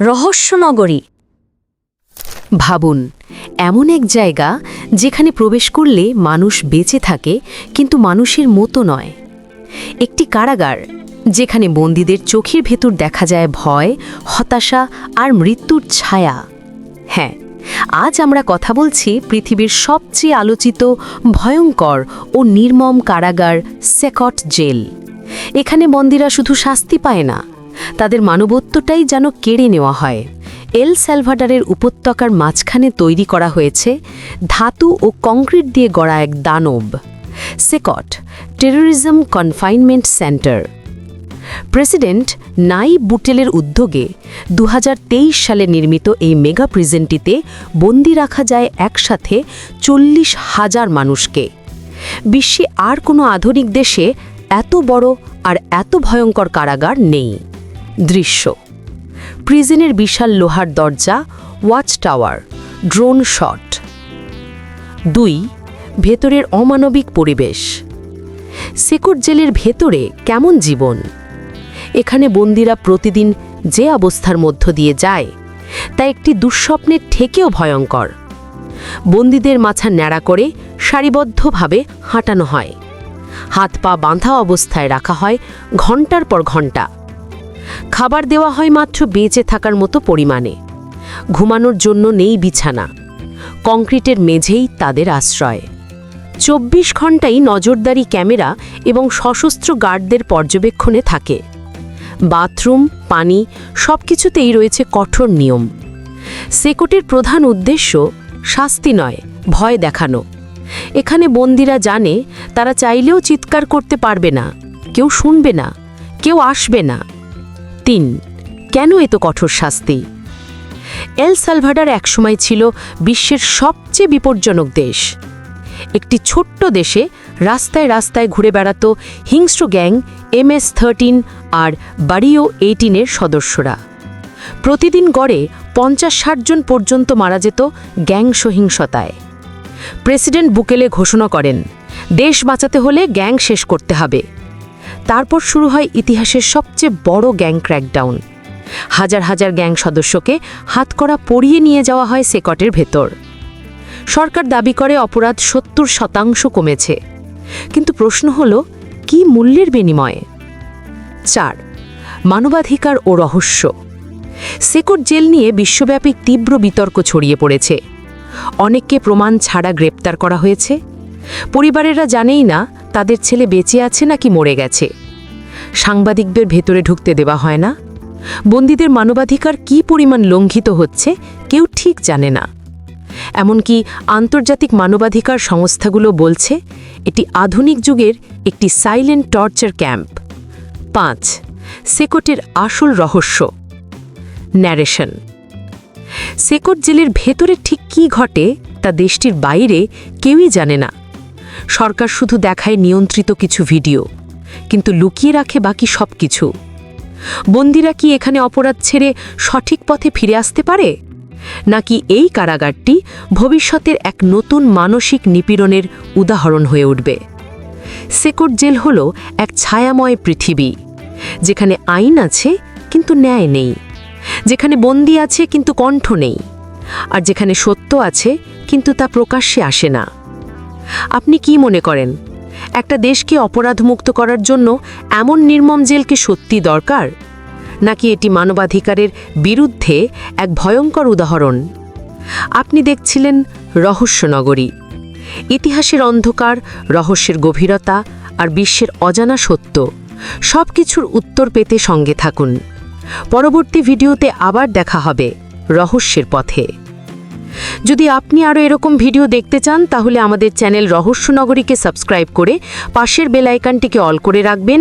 রহস্যনগরী। ভাবুন, এমন এক জায়গা যেখানে প্রবেশ করলে মানুষ বেঁচে থাকে, কিন্তু মানুষের মতো নয়। একটি কারাগার, যেখানে বন্দীদের চোখের ভেতর দেখা যায় ভয়, হতাশা আর মৃত্যুর ছায়া। হ্যাঁ আজ আমরা কথা বলছি পৃথিবীর সবচেয়ে আলোচিত, ভয়ঙ্কর ও নির্মম কারাগার সেকট জেল। এখানে বন্দীরা শুধু শাস্তি পায় না তাদের মানবত্বটাই যেন কেড়ে নেওয়া হয়। এল স্যালভাডারের উপত্যকার মাঝখানে তৈরি করা হয়েছে ধাতু ও কংক্রিট দিয়ে গড়া এক দানব, CECOT, terrorism confinement centre. President Nayib বুটেলের উদ্যোগে দু হাজার তেইশ সালে নির্মিত এই মেগা প্রিজেন্টিতে বন্দি রাখা যায় একসাথে চল্লিশ হাজার মানুষকে। বিশ্বে আর কোনো আধুনিক দেশে এত বড় আর এত ভয়ঙ্কর কারাগার নেই। দৃশ্য। প্রিজেনের বিশাল লোহার দরজা, ওয়াচ টাওয়ার, ড্রোন শট। দুই, ভেতরের অমানবিক পরিবেশ। সেকুট জেলের ভেতরে কেমন জীবন? এখানে বন্দিরা প্রতিদিন যে অবস্থার মধ্য দিয়ে যায়, তা একটি দুঃস্বপ্নের থেকেও ভয়ঙ্কর। বন্দীদের মাথা ন্যাড়া করে সারিবদ্ধভাবে হাঁটানো হয়। হাত পা বাঁধা অবস্থায় রাখা হয় ঘণ্টার পর ঘণ্টা খাবার দেওয়া হয় মাত্র বেঁচে থাকার মতো পরিমাণে। ঘুমানোর জন্য নেই বিছানা। কংক্রিটের মেঝেই তাদের আশ্রয়। চব্বিশ ঘন্টাই নজরদারি ক্যামেরা এবং সশস্ত্র গার্ডদের পর্যবেক্ষণে থাকে। বাথরুম, পানি, সবকিছুতেই রয়েছে কঠোর নিয়ম। সেকোটের প্রধান উদ্দেশ্য শাস্তি নয়, ভয় দেখানো। এখানে বন্দিরা জানে, তারা চাইলেও চিৎকার করতে পারবে না। কেউ শুনবে না, কেউ আসবে না। তিন। কেন এত কঠোর শাস্তি? এল সালভাডার একসময় ছিল বিশ্বের সবচেয়ে বিপজ্জনক দেশ। একটি ছোট্ট দেশে রাস্তায় রাস্তায় ঘুরে বেড়াত হিংস্র গ্যাং এম এস থার্টিন আর বাড়িও এইটিনের সদস্যরা। প্রতিদিন গড়ে পঞ্চাশ ষাট জন পর্যন্ত মারা যেত গ্যাং সহিংসতায়। প্রেসিডেন্ট বুকেলে ঘোষণা করেন, দেশ বাঁচাতে হলে গ্যাং শেষ করতে হবে। তারপর শুরু হয় ইতিহাসের সবচেয়ে বড় গ্যাং ক্র্যাকডাউন। হাজার হাজার গ্যাং সদস্যকে হাতকড়া পরিয়ে নিয়ে যাওয়া হয় সেকটের ভেতর। সরকার দাবি করে অপরাধ সত্তর শতাংশ কমেছে। কিন্তু প্রশ্ন হল, কি মূল্যের বিনিময়ে? চার, মানবাধিকার ও রহস্য। সেকট জেল নিয়ে বিশ্বব্যাপী তীব্র বিতর্ক ছড়িয়ে পড়েছে। অনেককে প্রমাণ ছাড়া গ্রেপ্তার করা হয়েছে। পরিবারেরা জানেই না তাদের ছেলে বেঁচে আছে নাকি মরে গেছে। সাংবাদিকদের ভেতরে ঢুকতে দেওয়া হয় না। বন্দীদের মানবাধিকার কি পরিমাণ লঙ্ঘিত হচ্ছে কেউ ঠিক জানে না। এমনকি আন্তর্জাতিক মানবাধিকার সংস্থাগুলো বলছে, এটি আধুনিক যুগের একটি সাইলেন্ট টর্চার ক্যাম্প পাঁচ, সেকটের আসল রহস্য। ন্যারেশন সেকট জেলের ভেতরে ঠিক কী ঘটে তা দেশটির বাইরে কেউই জানে না। সরকার শুধু দেখায় নিয়ন্ত্রিত কিছু ভিডিও, কিন্তু লুকিয়ে রাখে বাকি সব কিছু বন্দিরা কি এখানে অপরাধ ছেড়ে সঠিক পথে ফিরে আসতে পারে? নাকি এই কারাগারটি ভবিষ্যতের এক নতুন মানসিক নিপীড়নের উদাহরণ হয়ে উঠবে? সেকট জেল হল এক ছায়াময় পৃথিবী, যেখানে আইন আছে, কিন্তু ন্যায় নেই। যেখানে বন্দি আছে, কিন্তু কণ্ঠ নেই। আর যেখানে সত্য আছে, কিন্তু তা প্রকাশ্যে আসে না। আপনি কি মনে করেন? একটা দেশকে অপরাধমুক্ত করার জন্য এমন নির্মম জেলকে সত্যি দরকার? নাকি এটি মানবাধিকারের বিরুদ্ধে এক ভয়ঙ্কর উদাহরণ? আপনি দেখছিলেন রহস্যনগরী ইতিহাসের অন্ধকার, রহস্যের গভীরতা আর বিশ্বের অজানা সত্য সব কিছুর উত্তর পেতে সঙ্গে থাকুন। পরবর্তী ভিডিওতে আবার দেখা হবে রহস্যের পথে। যদি আপনি আরও এরকম ভিডিও দেখতে চান, তাহলে আমাদের চ্যানেল রহস্যনগরীকে সাবস্ক্রাইব করে পাশের বেল আইকনটিকে অল করে রাখবেন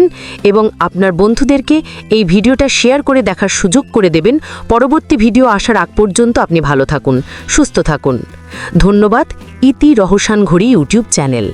এবং আপনার বন্ধুদেরকে এই ভিডিওটা শেয়ার করে দেখার সুযোগ করে দেবেন। পরবর্তী ভিডিও আসার আগ পর্যন্ত আপনি ভালো থাকুন, সুস্থ থাকুন। ধন্যবাদ, ইতি রহসান ঘড়ি ইউটিউব চ্যানেল।